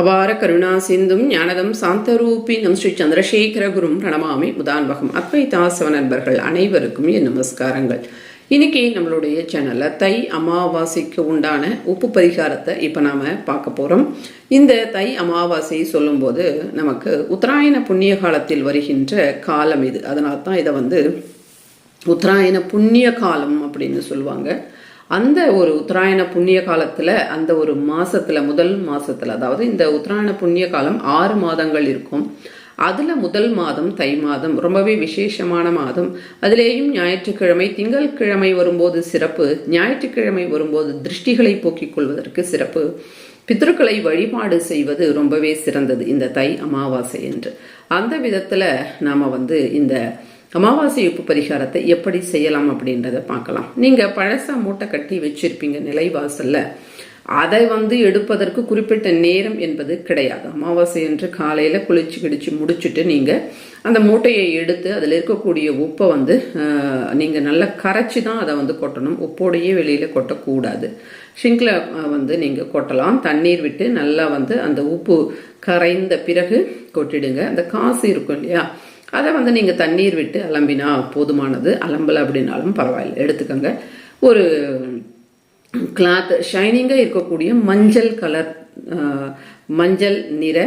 அபார கருணா சிந்தும் ஞானதம் சாந்தரூபி நம் ஸ்ரீ சந்திரசேகர குரும் பிரணமாமி முதான்பகம் அத்வைதாசவ நண்பர்கள் அனைவருக்கும் என் நமஸ்காரங்கள். இன்னைக்கு நம்மளுடைய சேனலில் தை அமாவாசைக்கு உண்டான உப்பு பரிகாரத்தை இப்போ நாம் பார்க்க போகிறோம் இந்த தை அமாவாசை சொல்லும்போது நமக்கு உத்தராயண புண்ணிய காலத்தில் வருகின்ற காலம் இது. அதனால தான் இதை வந்து உத்தராயண புண்ணிய காலம் அப்படின்னு சொல்லுவாங்க. அந்த ஒரு உத்தராயண புண்ணிய காலத்தில் அந்த ஒரு மாதத்தில் முதல் மாதத்தில் அதாவது இந்த உத்தராயண புண்ணிய காலம் ஆறு மாதங்கள் இருக்கும். அதில் முதல் மாதம் தை மாதம் ரொம்பவே விசேஷமான மாதம். அதிலேயும் ஞாயிற்றுக்கிழமை திங்கட்கிழமை வரும்போது சிறப்பு ஞாயிற்றுக்கிழமை வரும்போது திருஷ்டிகளை போக்கிக் கொள்வதற்கு சிறப்பு. பித்ருக்களை வழிபாடு செய்வது ரொம்பவே சிறந்தது இந்த தை அமாவாசை என்று. அந்த விதத்தில் நாம் வந்து இந்த அமாவாசை உப்பு பரிகாரத்தை எப்படி செய்யலாம் அப்படின்றத பார்க்கலாம். நீங்கள் பழசா மூட்டை கட்டி வச்சுருப்பீங்க நிலைவாசலில். அதை வந்து எடுப்பதற்கு குறிப்பிட்ட நேரம் என்பது கிடையாது. அமாவாசை என்று காலையில் குளிச்சு கிடிச்சு முடிச்சுட்டு நீங்கள் அந்த மூட்டையை எடுத்து அதில் இருக்கக்கூடிய உப்பை வந்து நீங்கள் நல்லா கரைச்சி தான் அதை வந்து கொட்டணும். உப்போடையே வெளியில் கொட்டக்கூடாது. ஷிங்கில் வந்து நீங்கள் கொட்டலாம். தண்ணீர் விட்டு நல்லா வந்து அந்த உப்பு கரைந்த பிறகு கொட்டிடுங்க. அந்த காசு இருக்கும் இல்லையா? அதை வந்து நீங்கள் தண்ணீர் விட்டு அலம்பினா போதுமானது. அலம்பலை அப்படின்னாலும் பரவாயில்ல. எடுத்துக்கோங்க. ஒரு கிளாத் ஷைனிங்காக இருக்கக்கூடிய மஞ்சள் கலர் மஞ்சள் நிற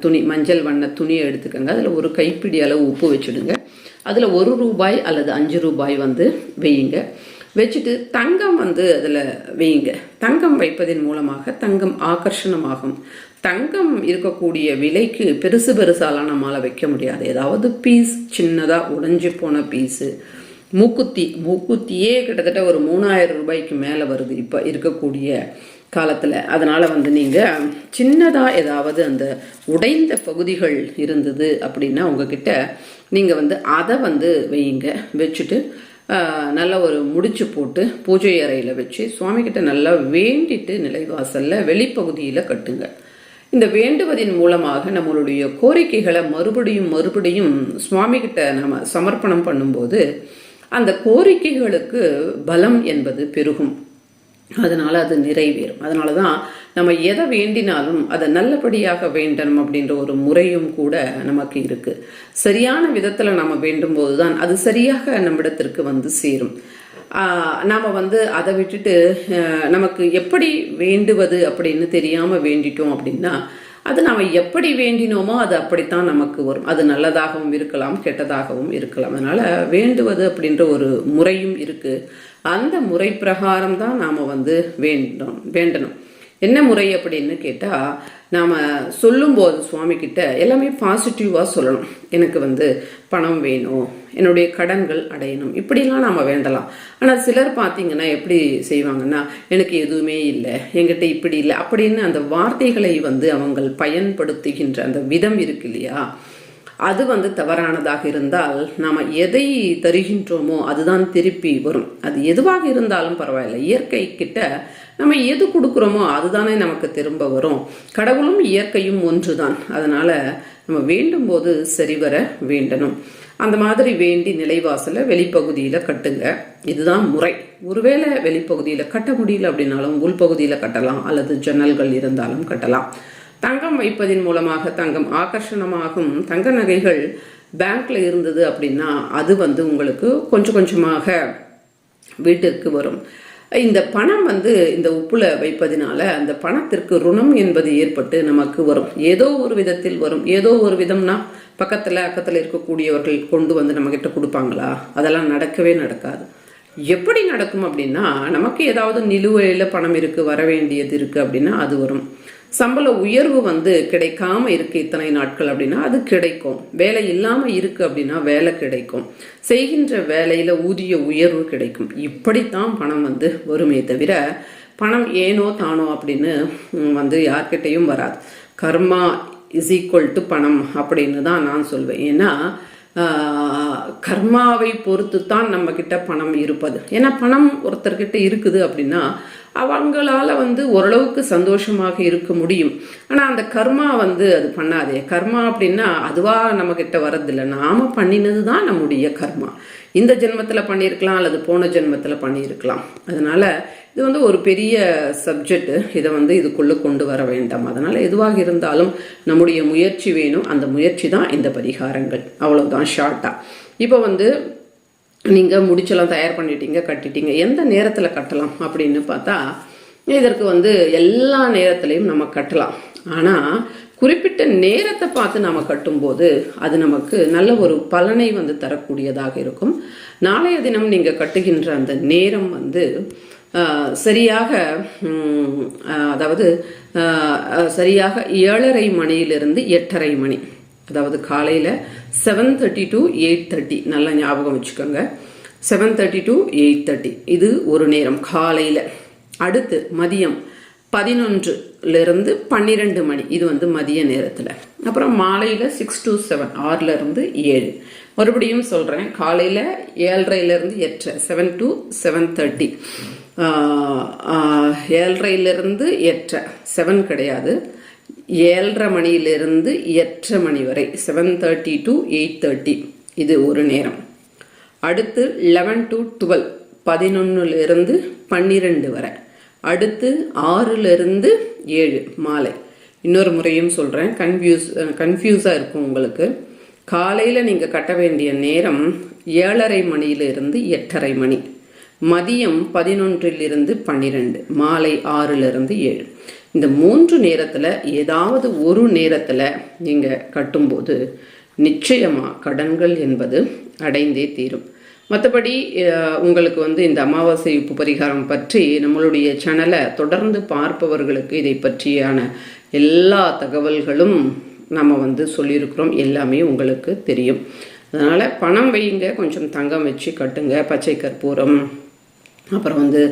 துணி மஞ்சள் வண்ண துணியை எடுத்துக்கோங்க. அதில் ஒரு கைப்பிடி அளவு உப்பு வச்சுடுங்க. அதில் ஒரு ரூபாய் அல்லது அஞ்சு ரூபாய் வந்து வெய்யுங்க வச்சுட்டு தங்கம் வந்து அதில் வையுங்க. தங்கம் வைப்பதன் மூலமாக தங்கம் ஆகர்ஷணமாகும். தங்கம் இருக்கக்கூடிய விலைக்கு பெருசு பெருசாலாம் நம்மளால் வைக்க முடியாது. ஏதாவது பீஸ் சின்னதாக உடைஞ்சு போன பீஸு மூக்குத்தி மூக்குத்தியே கிட்டத்தட்ட ஒரு மூணாயிரம் ரூபாய்க்கு மேலே வருது இப்போ இருக்கக்கூடிய காலத்தில். அதனால் வந்து நீங்கள் சின்னதாக ஏதாவது அந்த உடைந்த பகுதிகள் இருந்தது அப்படின்னா உங்ககிட்ட நீங்கள் வந்து அதை வந்து வையுங்க. வச்சுட்டு நல்ல ஒரு முடிச்சு போட்டு பூஜை அறையில் வச்சு சுவாமிகிட்ட நல்லா வேண்டிட்டு நிலைவாசலில் வெளிப்பகுதியில் கட்டுங்க. இந்த வேண்டுவதின் மூலமாக நம்மளுடைய கோரிக்கைகளை மறுபடியும் மறுபடியும் சுவாமிகிட்ட நம்ம சமர்ப்பணம் பண்ணும்போது அந்த கோரிக்கைகளுக்கு பலம் என்பது பெருகும். அதனால் அது நிறைவேறும். அதனால தான் நம்ம எதை வேண்டினாலும் அதை நல்லபடியாக வேண்டணும் அப்படின்ற ஒரு முறையும் கூட நமக்கு இருக்குது சரியான விதத்தில் நம்ம வேண்டும் போது தான் அது சரியாக நம்மிடத்திற்கு வந்து சேரும். நாம் வந்து அதை விட்டுட்டு நமக்கு எப்படி வேண்டுவது அப்படின்னு தெரியாமல் வேண்டிட்டோம் அப்படின்னா அது நாம் எப்படி வேண்டினோமோ அது அப்படித்தான் நமக்கு வரும். அது நல்லதாகவும் இருக்கலாம் கெட்டதாகவும் இருக்கலாம். அதனால் வேண்டுவது அப்படின்ற ஒரு முறையும் இருக்குது அந்த முறை பிரகாரம் தான் நாம் வந்து வேண்டும் வேண்டணும். என்ன முறை அப்படின்னு கேட்டால் நாம் சொல்லும்போது சுவாமிக்கிட்ட எல்லாமே பாசிட்டிவாக சொல்லணும். எனக்கு வந்து பணம் வேணும் என்னுடைய கடன்கள் அடையணும் இப்படிலாம் நாம் வேண்டலாம். ஆனால் சிலர் பார்த்தீங்கன்னா எப்படி செய்வாங்கன்னா எனக்கு எதுவுமே இல்லை என்கிட்ட இப்படி இல்லை அப்படின்னு அந்த வார்த்தைகளை வந்து அவங்கள் பயன்படுத்துகின்ற அந்த விதம் இருக்கு இல்லையா? அது வந்து தவறானதாக இருந்தால் நாம் எதை தருகின்றோமோ அதுதான் திருப்பி வரும். அது எதுவாக இருந்தாலும் பரவாயில்ல. இயற்கை கிட்ட நம்ம எது கொடுக்குறோமோ அதுதானே நமக்கு திரும்ப வரும். கடவுளும் இயற்கையும் ஒன்று தான் அதனால் நம்ம வேண்டும் போது சரிவர வேண்டணும். அந்த மாதிரி வேண்டி நிலைவாசலை வெளிப்பகுதியில் கட்டுங்க. இதுதான் முறை. ஒருவேளை வெளிப்பகுதியில் கட்ட முடியல அப்படின்னாலும் உள்பகுதியில் கட்டலாம். அல்லது ஜன்னல்கள் இருந்தாலும் கட்டலாம். தங்கம் வைப்பதின் மூலமாக தங்கம் ஆகர்ஷணமாகும். தங்க நகைகள் பேங்க்ல இருந்தது அப்படின்னா அது வந்து உங்களுக்கு கொஞ்சம் கொஞ்சமாக வீட்டிற்கு வரும். இந்த பணம் வந்து இந்த உப்புல வைப்பதினால அந்த பணத்திற்கு ருணம் என்பது ஏற்பட்டு நமக்கு வரும். ஏதோ ஒரு விதத்தில் வரும். ஏதோ ஒரு விதம்னா பக்கத்தில் அக்கத்தில் இருக்கக்கூடியவர்கள் கொண்டு வந்து நம்மக்கிட்ட கொடுப்பாங்களா? அதெல்லாம் நடக்கவே நடக்காது. எப்படி நடக்கும் அப்படின்னா நமக்கு ஏதாவது நிலுவையில் பணம் இருக்குது வர வேண்டியது இருக்குது அப்படின்னா அது வரும். சம்பள உயர்வு வந்து கிடைக்காம இருக்கு இத்தனை நாட்கள் அப்படின்னா அது கிடைக்கும். வேலை இல்லாமல் இருக்கு அப்படின்னா வேலை கிடைக்கும். செய்கின்ற வேலையில ஊதிய உயர்வு கிடைக்கும். இப்படித்தான் பணம் வந்து வருமே தவிர பணம் ஏனோ தானோ அப்படின்னு வந்து யார்கிட்டையும் வராது. கர்மா இஸ் ஈக்குவல் டு பணம் அப்படின்னு தான் நான் சொல்வேன். ஏன்னா கர்மாவை பொறுத்து தான் நம்ம பணம் இருப்பது. ஏன்னா பணம் ஒருத்தர்கிட்ட இருக்குது அப்படின்னா அவங்களால வந்து ஓரளவுக்கு சந்தோஷமாக இருக்க முடியும். ஆனால் அந்த கர்மா வந்து அது பண்ணாதே. கர்மா அப்படின்னா அதுவாக நம்ம கிட்ட வரதில்லை நாம பண்ணினது தான் நம்முடைய கர்மா. இந்த ஜென்மத்தில் பண்ணியிருக்கலாம் அல்லது போன ஜென்மத்தில் பண்ணியிருக்கலாம். அதனால இது வந்து ஒரு பெரிய சப்ஜெக்ட் இதை வந்து இதுக்குள்ளே கொண்டு வர வேண்டாம். அதனால் எதுவாக இருந்தாலும் நம்முடைய முயற்சி வேணும். அந்த முயற்சி தான் இந்த பரிகாரங்கள். அவ்வளோதான் ஷார்ட்டாக இப்போ வந்து நீங்கள் முடிச்செல்லாம் தயார் பண்ணிட்டீங்க கட்டிட்டீங்க. எந்த நேரத்தில் கட்டலாம் அப்படின்னு பார்த்தா இதற்கு வந்து எல்லா நேரத்திலையும் நம்ம கட்டலாம். ஆனால் குறிப்பிட்ட நேரத்தை பார்த்து நம்ம கட்டும்போது அது நமக்கு நல்ல ஒரு பலனை வந்து தரக்கூடியதாக இருக்கும். நாளைய தினம் நீங்கள் கட்டுகின்ற அந்த நேரம் வந்து சரியாக அதாவது சரியாக ஏழரை மணியிலிருந்து எட்டரை மணி. அதாவது காலையில் seven thirty to eight thirty நல்லா ஞாபகம் வச்சுக்கோங்க. Seven thirty to eight thirty இது ஒரு நேரம். காலையில். அடுத்து மதியம். பதினொன்றுலேருந்து பன்னிரெண்டு மணி. இது வந்து மதிய நேரத்தில். அப்புறம் மாலையில் சிக்ஸ் டு செவன் ஆறுலேருந்து ஏழு. மறுபடியும் சொல்கிறேன் காலையில் ஏழரைலேருந்து எட்டரை செவன் டு செவன் தேர்ட்டி ஏழரையிலிருந்து எட்டரை. செவன் கிடையாது. ஏழரை மணியிலிருந்து எட்டரை மணி வரை seven thirty to eight thirty இது ஒரு நேரம். அடுத்து லெவன் டு டுவெல் பதினொன்னுலேருந்து பன்னிரெண்டு வரை. அடுத்து ஆறுலேருந்து ஏழு மாலை. இன்னொரு முறையும் சொல்கிறேன் கன்ஃபியூஸ் கன்ஃபியூஸாக இருக்கும் உங்களுக்கு. காலையில் நீங்கள் கட்ட வேண்டிய நேரம் ஏழரை மணியிலிருந்து எட்டரை மணி. மதியம் பதினொன்றிலிருந்து பன்னிரெண்டு மாலை ஆறிலிருந்து ஏழு. இந்த மூன்று நேரத்தில் ஏதாவது ஒரு நேரத்தில் நீங்கள் கட்டும்போது நிச்சயமாக கடன்கள் என்பது அடைந்தே தீரும். மற்றபடி உங்களுக்கு வந்து இந்த அமாவாசை உப்பு பரிகாரம் பற்றி நம்மளுடைய சேனலை தொடர்ந்து பார்ப்பவர்களுக்கு இதை பற்றியான எல்லா தகவல்களும் நம்ம வந்து சொல்லியிருக்கிறோம். எல்லாமே உங்களுக்கு தெரியும். அதனால் பணம் வையுங்க. கொஞ்சம் தங்கம் வச்சு கட்டுங்க. பச்சை கற்பூரம் அப்புறம் வந்து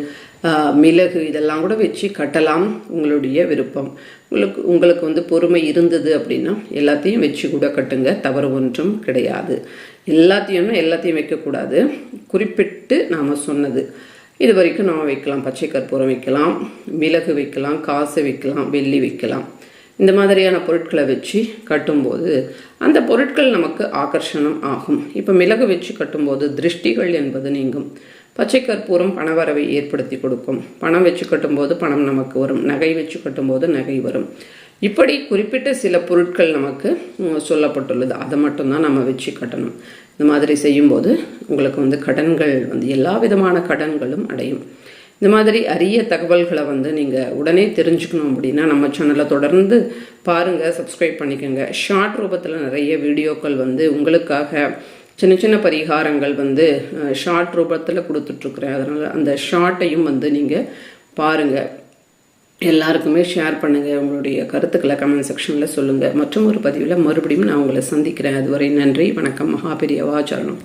மிளகு இதெல்லாம் கூட வச்சு கட்டலாம் உங்களுடைய விருப்பம். உங்களுக்கு உங்களுக்கு வந்து பொறுமை இருந்தது அப்படின்னா எல்லாத்தையும் வச்சு கூட கட்டுங்க. தவறு ஒன்றும் கிடையாது. எல்லாத்தையும் எல்லாத்தையும் வைக்கக்கூடாது. குறிப்பிட்டு நாம் சொன்னது. இது வரைக்கும் நம்ம வைக்கலாம். பச்சை கற்பூரம் வைக்கலாம் மிளகு வைக்கலாம் காசு வைக்கலாம் வெள்ளி வைக்கலாம். இந்த மாதிரியான பொருட்களை வச்சு கட்டும்போது அந்த பொருட்கள் நமக்கு ஆகர்ஷணம் ஆகும். இப்போ மிளகு வச்சு கட்டும்போது திருஷ்டிகள் என்பது நீங்கும். பச்சை கற்பூரம் பணவரவை ஏற்படுத்தி கொடுக்கும். பணம் வச்சு கட்டும்போது பணம் நமக்கு வரும். நகை வச்சு கட்டும்போது நகை வரும். இப்படி குறிப்பிட்ட சில பொருட்கள் நமக்கு சொல்லப்பட்டுள்ளது. அதை மட்டும்தான் நம்ம வச்சு கட்டணும். இந்த மாதிரி செய்யும்போது உங்களுக்கு வந்து கடன்கள் வந்து எல்லா விதமான கடன்களும் அடையும். இந்த மாதிரி அரிய தகவல்களை வந்து நீங்கள் உடனே தெரிஞ்சுக்கணும் அப்படின்னா நம்ம சேனலை தொடர்ந்து பாருங்கள் சப்ஸ்கிரைப் பண்ணிக்கோங்க. ஷார்ட் ரூபத்தில் நிறைய வீடியோக்கள் வந்து உங்களுக்காக சின்ன சின்ன பரிகாரங்கள் வந்து ஷார்ட் ரூபத்தில் கொடுத்துட்ருக்குறேன். அதனால் அந்த ஷார்ட்டையும் வந்து நீங்கள் பாருங்கள் எல்லாருக்குமே ஷேர் பண்ணுங்கள் உங்களுடைய கருத்துக்களை கமெண்ட் செக்ஷனில் சொல்லுங்கள் மற்றும் ஒரு பதிவில் மறுபடியும் நான் உங்களை சந்திக்கிறேன். அதுவரை நன்றி. வணக்கம். மகாபெரியவா சரணம்.